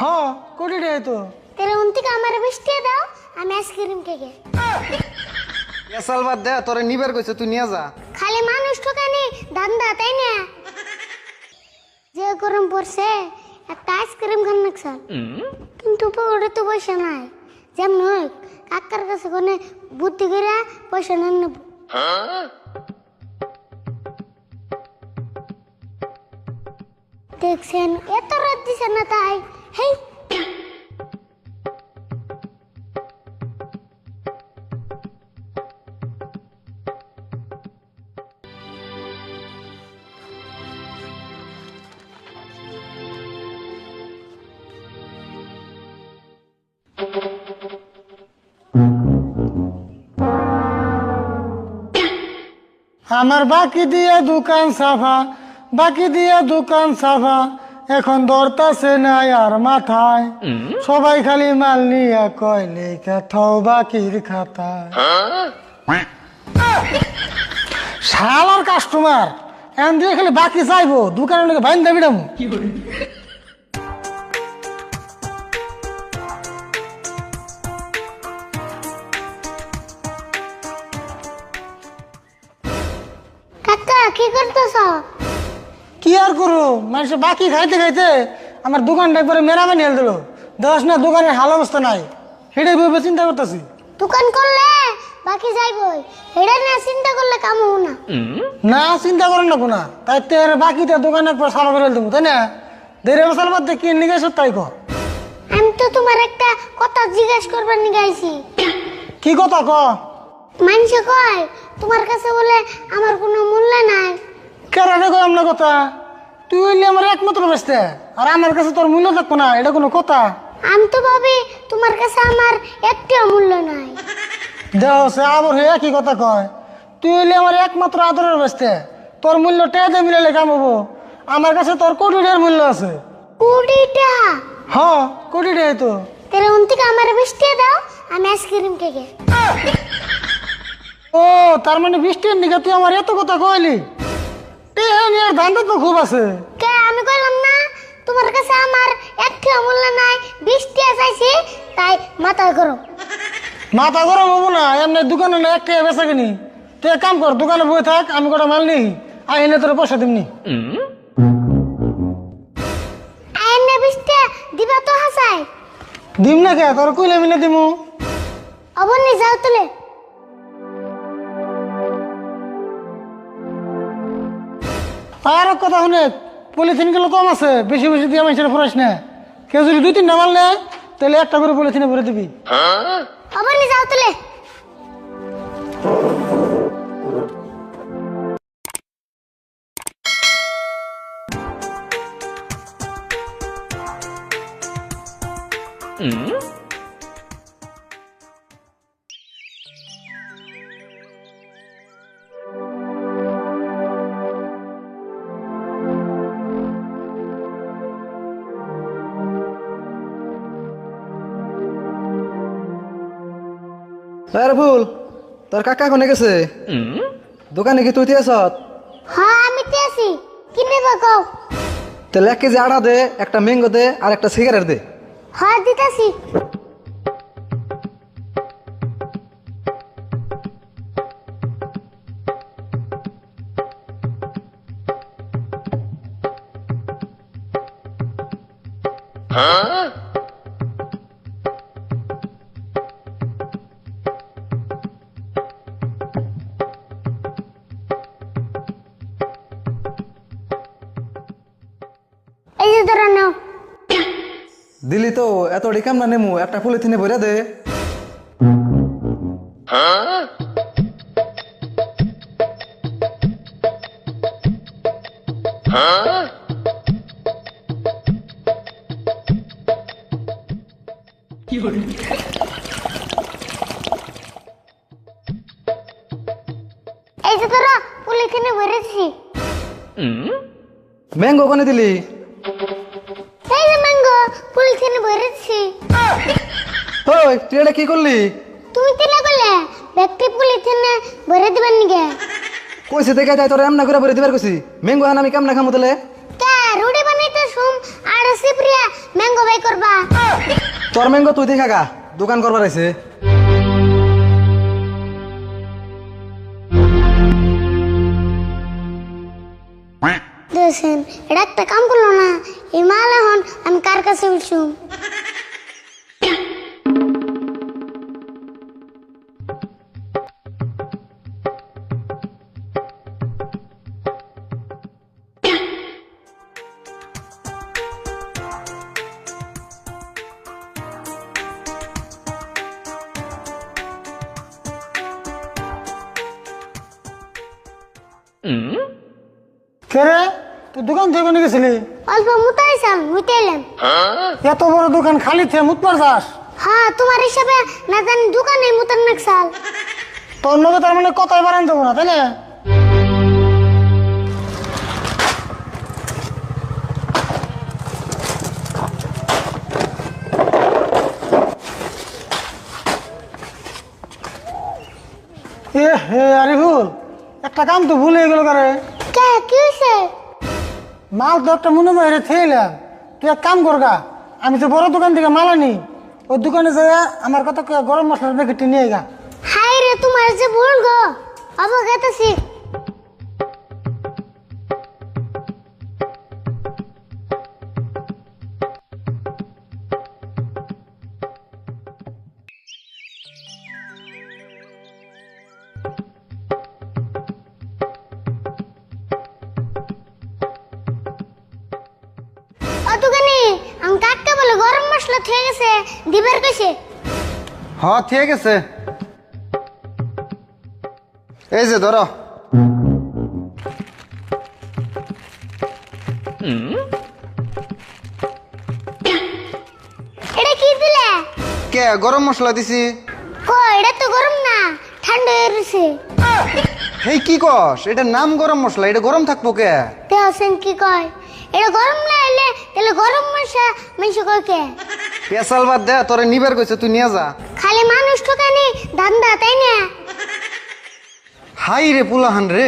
হ কোটি টাকা তো। তাহলে উন থেকে আমার বৃষ্টি দাও আমি আইসক্রিম খেয়ে এসাল বাদ দে তোরে নিবার কইছে তুই নিয়ে যা। খালি মানুষ ঠোকানি ধান্দা তাই না? যে গরম পড়ছে একটা আইসক্রিম খান নাকসাল কিন্তু ওটা তো পয়সা নাই। যেমন হোক কাকার কাছে কোনে বুদ্ধি করে পয়সা নেন নেব। দেখছেন এত রাত দিছে না তাই? হেই আমার বাকি দিয়ে দোকান সাফা বাকি দিয়ে দোকান সাফা এখন দরতাছে নাই আর মাথায়। সবাই খালি মাল নিয়ে কয় লেখা থাও বাকির খাতায়। শালার কাস্টমার এন দিয়ে খালি বাকি চাইব দোকানের লোকে বাইন দাবি দামু কাকা কি করতেছ? কি আর করু মানুষ বাকি খাইতে খাইতে আমার দোকানটা একবারে মেরামানি হেল দিল দেখ না দোকানের হাল অবস্থা নাই। সেটাই ভেবে চিন্তা করতেছি। দোকান করলে বাকি যাইবই। এটা না চিন্তা করলে কাম হব না। না চিন্তা করেন না কোনা। তাই তের বাকিতে দোকানে একবার সাফা করে দেবো তাই না? দেড় বছর মধ্যে কি নিয়ে তাই কর আমি তো তোমার একটা কথা জিজ্ঞেস করবার নিয়ে গাইছি কি কথা ক মানুষে কয় তোমার কাছে বলে আমার কোনো মূল্য নাই। না কথা? তুই হইলে আমার একমাত্র বেসতে আর আমার কাছে তোর মূল্য থাকব না এটা কোনো কথা? আমি তো ভাবি তোমার কাছে আমার একটিও মূল্য নাই। দেহ সে আবার হয়ে কি কথা কয়। তুই হইলে আমার একমাত্র আদরের বেসতে তোর মূল্য টেয়াতে মিলালে কাম হব? আমার কাছে তোর কোটি টাকার মূল্য আছে। কুড়িটা হ কোটি টাকা তো। তাহলে উন থেকে আমার বৃষ্টি দাও আমি আইসক্রিম খেয়ে ও তার মানে বৃষ্টির দিকে তুই আমার এত কথা কইলি? টেহানিয়ার ধান্দা তো খুব আছে। কে আমি কইলাম না তোমার কাছে আমার একটিও মূল্য নাই বৃষ্টি চাইছি তাই মাথায় করো মাথা গরম হব না এমনি দোকানে না একটা বেচা কিনি। তুই এক কাম কর দোকানে বই থাক আমি কটা মাল নিই আহিলে তোর পয়সা দিমনি। আইনে বৃষ্টি দিবা তো হাসাই দিম না কে তোর কইলে মিলে দিমু। অবনি যাও তুলে এক কথা শুনে পলিথিনগুলো কম আছে বেশি বেশি দিয়ে মানুষের ফুরাইস না কেউ যদি দুই তিনটা মাল নেয় তাহলে একটা করে পলিথিনে ভরে দিবি। যাও তুলে আরে ভুল তোর কাকা কোনে গেছে? দোকানে কি তুই আস হ্যাঁ আমি তো আছি। কি নেবা তাহলে এক কেজি আড়া দে একটা ম্যাঙ্গো দে আর একটা সিগারেট দে। হ্যাঁ দিতাছি। এই দিলি তো এত ডিকাম না নেমু একটা পলিথিনে ভরে দে। এই যে ধরো পলিথিনে ভরেছি। ম্যাঙ্গো কোনে দিলি? ভরেছি ওই তুই এটা কি করলি? তুমি না করলে ব্যক্তি পলিথিনে ভরে দিবেন গে। কইছে দেখে যায় তোর এমনা করে ভরে দিবার কইছি। ম্যাঙ্গো হান আমি কাম না খামু তলে কে রুডি বানাইতে শুম আর সিপ্রিয়া ম্যাঙ্গো বাই করবা। তোর ম্যাঙ্গো তুই দেখা গা দোকান করবার আছে দেখছেন এটা একটা কাম করল না। এই মাল এখন আমি কার কাছে উঠছুম? কে রে? দোকান থেকে নিয়ে গেছিলি? অল্প মুতাইছাম মুতে এলাম এত বড় দোকান খালি থেকে মুতবার যাস। হ্যাঁ তোমার হিসাবে না জানি দোকানে মুতার নাকসাল তোর তার মানে কথাই বাড়ান দেবো না তাই না? এ হে আরিফুল একটা কাম তো ভুলে গেল কারে। কে কি হয়েছে মাল দরটা একটা মনে বাইরে থেইলাম তুই এক কাম করগা, আমি তো বড় দোকান থেকে মাল আনি। ওই দোকানে যাই আমার কত গরম মশলার প্যাকেটটি নিয়ে গা হাই রে, তোমার যে ভুল গো অবগেতেছি ও আমি কাটতে বলে গরম মশলা থেকে গেছে দিবার কইছে। হ ঠিক আছে এই যে ধরো। এটা কি দিলে? কে গরম মশলা দিছি? কো এটা তো গরম না ঠান্ডা হয়ে রয়েছে হেই কি কস? এটা নাম গরম মশলা এটা গরম থাকব কে? দেহসেন কি কয়? এটা গরম না হলে তাহলে গরম মশা মানুষ কইকে পেশাল বাদ দে তোরে নিবার কইছে তুই নিয়ে যা। খালি মানুষ ঠকানি ধান্দা তাই না? হাই রে পুলাহান রে।